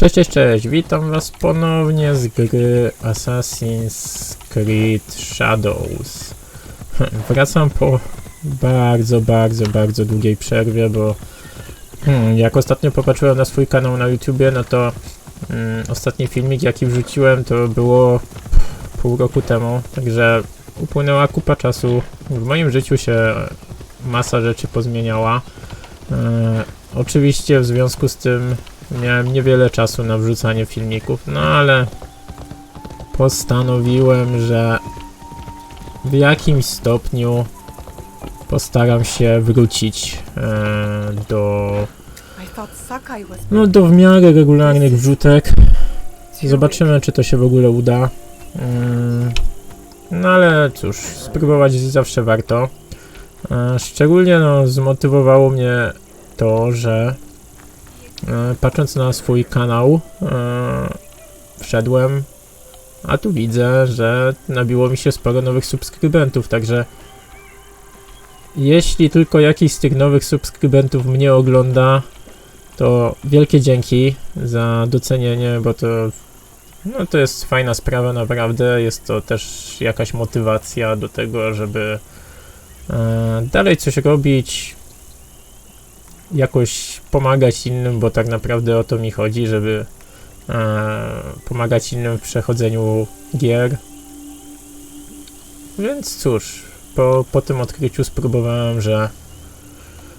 Cześć, cześć, cześć, witam was ponownie z gry Assassin's Creed Shadows. Wracam po bardzo, bardzo, bardzo długiej przerwie, bo hmm, jak ostatnio popatrzyłem na swój kanał na YouTubie, no to hmm, ostatni filmik jaki wrzuciłem to było pół roku temu, także upłynęła kupa czasu. W moim życiu się masa rzeczy pozmieniała. E, oczywiście w związku z tym miałem niewiele czasu na wrzucanie filmików, no ale postanowiłem, że w jakimś stopniu postaram się wrócić e, do, no, do w miarę regularnych wrzutek. Zobaczymy, czy to się w ogóle uda. Mm, No ale cóż, spróbować zawsze warto. E, Szczególnie no, zmotywowało mnie to, że patrząc na swój kanał, e, wszedłem, a tu widzę, że nabiło mi się sporo nowych subskrybentów, także jeśli tylko jakiś z tych nowych subskrybentów mnie ogląda, to wielkie dzięki za docenienie, bo to no to jest fajna sprawa naprawdę, jest to też jakaś motywacja do tego, żeby e, dalej coś robić, jakoś pomagać innym, bo tak naprawdę o to mi chodzi, żeby e, pomagać innym w przechodzeniu gier. Więc cóż, po, po tym odkryciu spróbowałem, że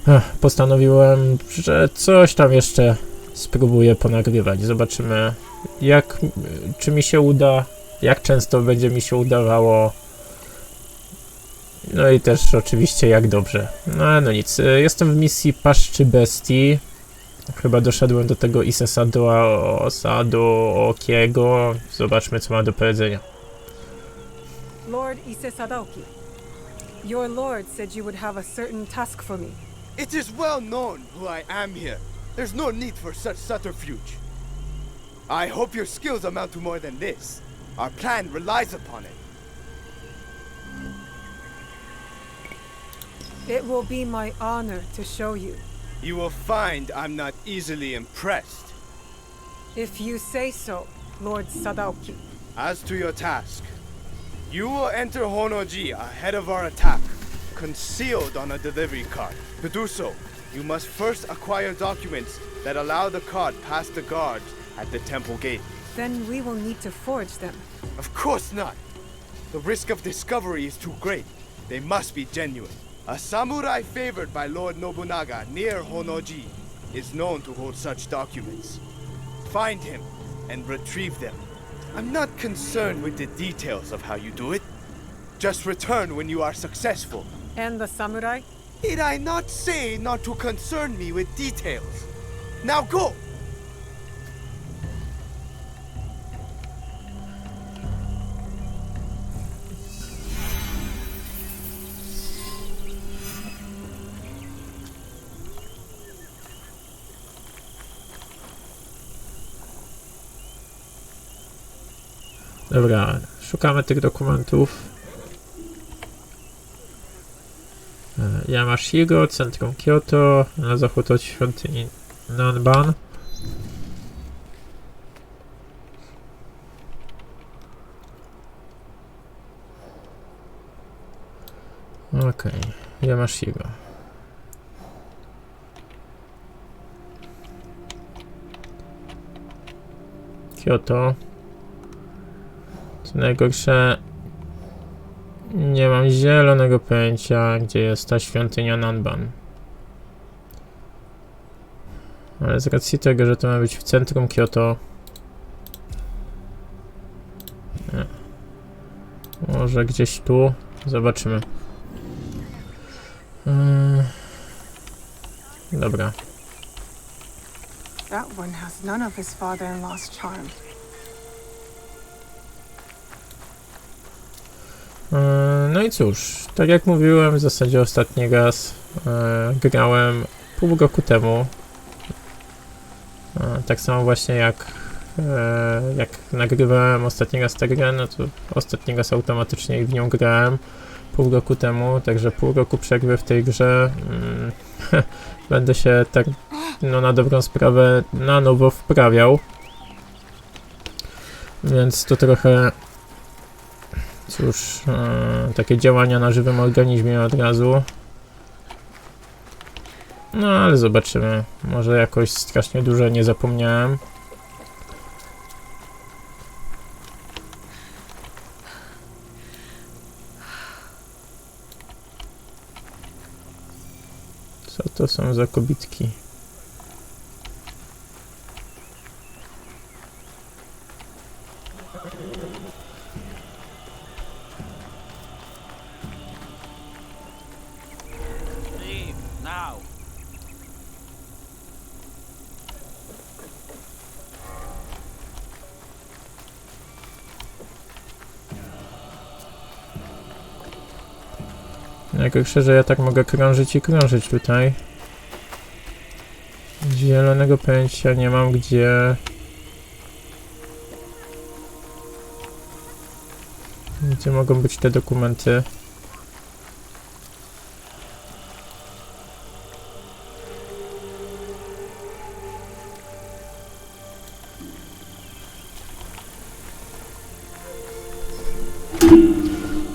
ech, postanowiłem, że coś tam jeszcze spróbuję ponagrywać. Zobaczymy, jak, czy mi się uda, jak często będzie mi się udawało. No i też oczywiście jak dobrze. No ale no nic, jestem w misji Paszczy Bestii. Chyba doszedłem do tego Isesa do Osado Okiego. Zobaczmy co ma do powiedzenia. Lord Ise Sadaoki. Your lord said you would have a certain task for me. It is well known who I am here. There's no need for such subterfuge. I hope your skills amount to more than this. Our plan relies upon it. It will be my honor to show you. You will find I'm not easily impressed. If you say so, Lord Sadaoki. As to your task, you will enter Honoji ahead of our attack, concealed on a delivery cart. To do so, you must first acquire documents that allow the cart past the guards at the temple gate. Then we will need to forge them. Of course not. The risk of discovery is too great. They must be genuine. A samurai favored by Lord Nobunaga near Honoji is known to hold such documents. Find him and retrieve them. I'm not concerned with the details of how you do it. Just return when you are successful. And the samurai? Did I not say not to concern me with details? Now go! Dobra, szukamy tych dokumentów. E, Yamashiro, centrum Kyoto, na zachód od świątyni Nanban. Okej, Yamashiro. Kyoto. Najgorsze, nie mam zielonego pojęcia, gdzie jest ta świątynia Nanban. Ale z racji tego, że to ma być w centrum Kyoto. Nie. Może gdzieś tu. Zobaczymy. Yy. Dobra. That one has none of his father-in-law's charm. No i cóż, tak jak mówiłem, w zasadzie ostatni raz e, grałem pół roku temu. E, tak samo właśnie jak, e, jak nagrywałem ostatni raz tę grę, no to ostatni raz automatycznie w nią grałem pół roku temu, także pół roku przerwy w tej grze. Mm, będę się tak no, na dobrą sprawę na nowo wprawiał. Więc to trochę. Cóż, e, takie działania na żywym organizmie od razu. No ale zobaczymy. Może jakoś strasznie dużo nie zapomniałem. Co to są za kobitki? Najgorsze, że ja tak mogę krążyć i krążyć tutaj. Zielonego pojęcia nie mam gdzie. Gdzie mogą być te dokumenty?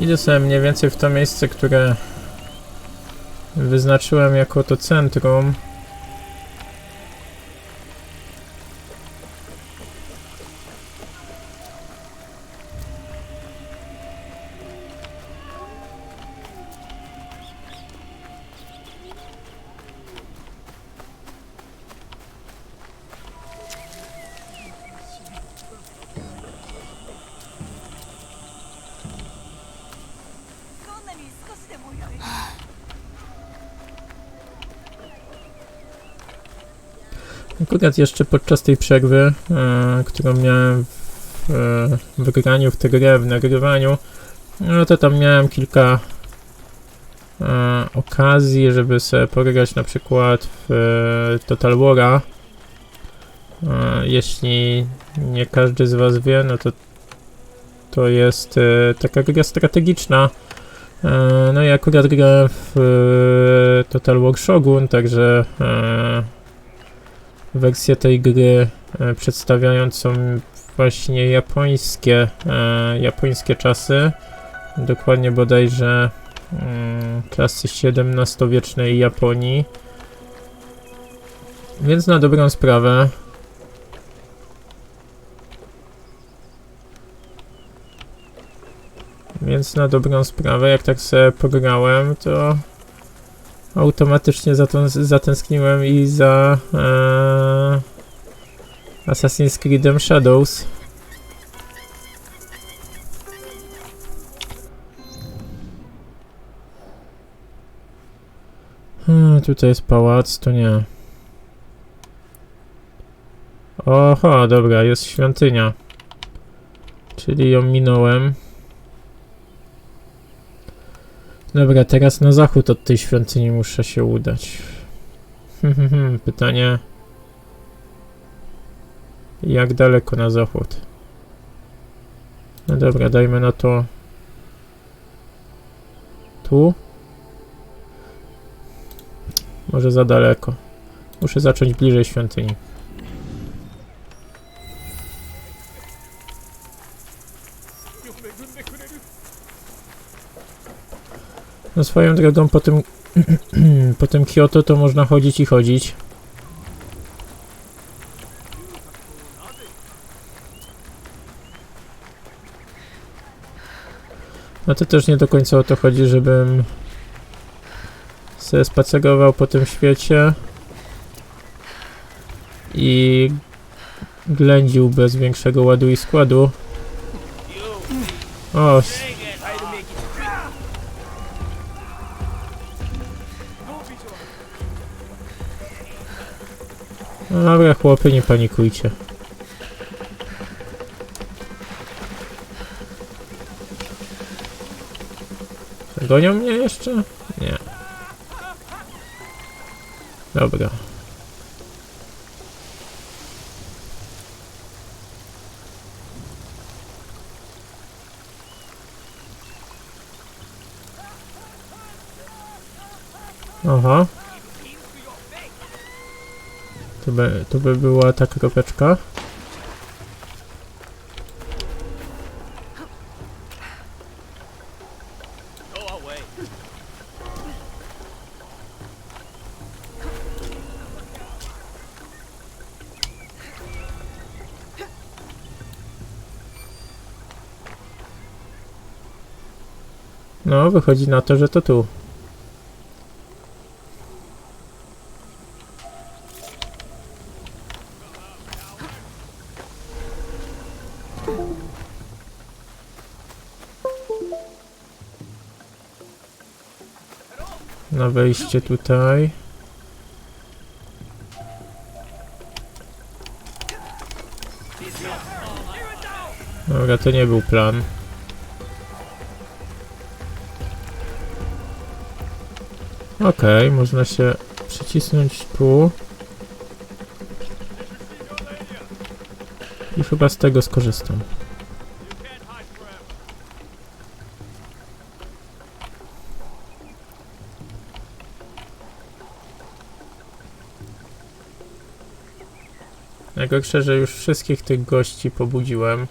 Idę sobie mniej więcej w to miejsce, które wyznaczyłem jako to centrum. Akurat jeszcze podczas tej przerwy, e, którą miałem w, e, w graniu w tę grę, w nagrywaniu, no to tam miałem kilka e, okazji, żeby sobie pograć na przykład w e, Total War'a. E, jeśli nie każdy z Was wie, no to to jest e, taka gra strategiczna. E, no i akurat grałem w e, Total War Shogun, także e, wersję tej gry e, przedstawiającą właśnie japońskie, e, japońskie czasy. Dokładnie bodajże mm, klasy XVII-wiecznej Japonii. Więc na dobrą sprawę. Więc na dobrą sprawę, jak tak sobie pograłem, to automatycznie zatęskniłem i za e, Assassin's Creedem Shadows. Hmm, tutaj jest pałac, to nie. Oho, dobra, jest świątynia. Czyli ją minąłem. Dobra, teraz na zachód od tej świątyni muszę się udać. Hmm, hmm, hmm, Pytanie. Jak daleko na zachód? No dobra, dajmy na to. Tu? Może za daleko. Muszę zacząć bliżej świątyni. No swoją drogą po tym, po tym Kyoto to można chodzić i chodzić. No to też nie do końca o to chodzi, żebym sobie spacerował po tym świecie i ględził bez większego ładu i składu. O, no dobra chłopy, nie panikujcie. Gonią mnie jeszcze? Nie. Dobra. Aha. To by, tu by była ta kropeczka. No, wychodzi na to, że to tu. Na wejście tutaj. Dobra, to nie był plan. Okej, można się przycisnąć tu. I chyba z tego skorzystam. Najgorsze, że już wszystkich tych gości pobudziłem.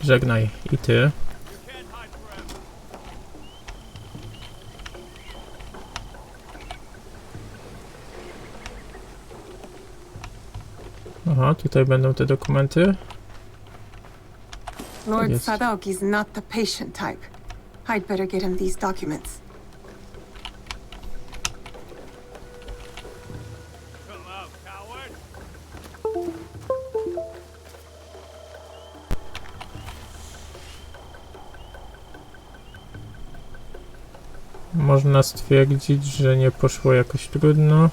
Żegnaj i ty. Aha, tutaj będą te dokumenty. Lord Yes. Sadok is not the patient type. I'd better get him these documents. Można stwierdzić, że nie poszło jakoś trudno.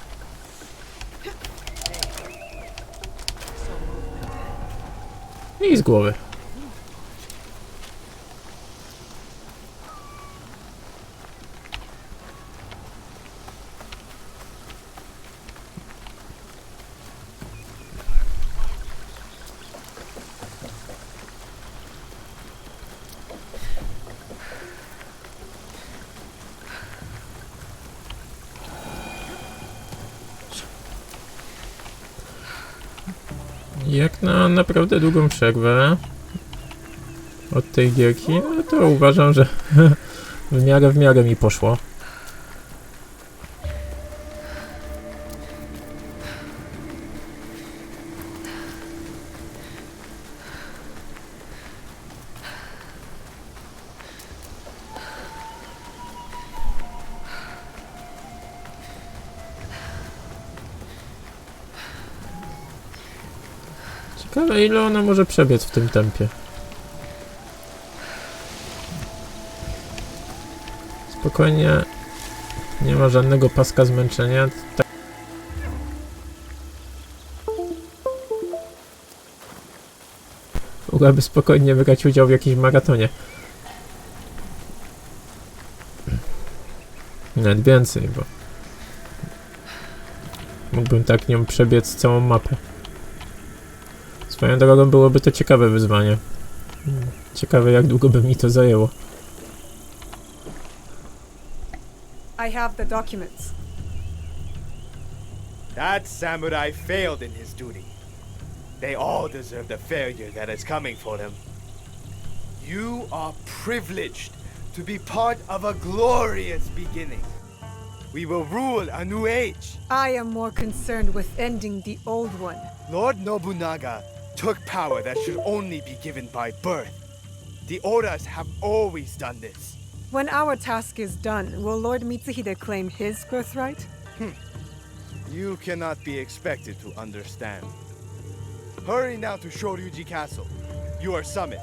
I z głowy. Jak na naprawdę długą przerwę od tej gierki, no to uważam, że w miarę w miarę mi poszło. Ciekawe ile ona może przebiec w tym tempie. Spokojnie. Nie ma żadnego paska zmęczenia. Tak. Mogłaby spokojnie wygrać udział w jakimś maratonie. Nawet więcej, bo mógłbym tak nią przebiec całą mapę. Swoją drogą byłoby to ciekawe wyzwanie. Ciekawe jak długo by mi to zajęło. I have the documents. That samurai failed in his duty. They all deserve the failure that is coming for them. You are privileged to be part of a glorious beginning. We will rule a new age. I am more concerned with ending the old one. Lord Nobunaga took power that should only be given by birth. The Oras have always done this. When our task is done, will Lord Mitsuhide claim his birthright? Hmm. You cannot be expected to understand. Hurry now to Shoryuji Castle. You are summoned.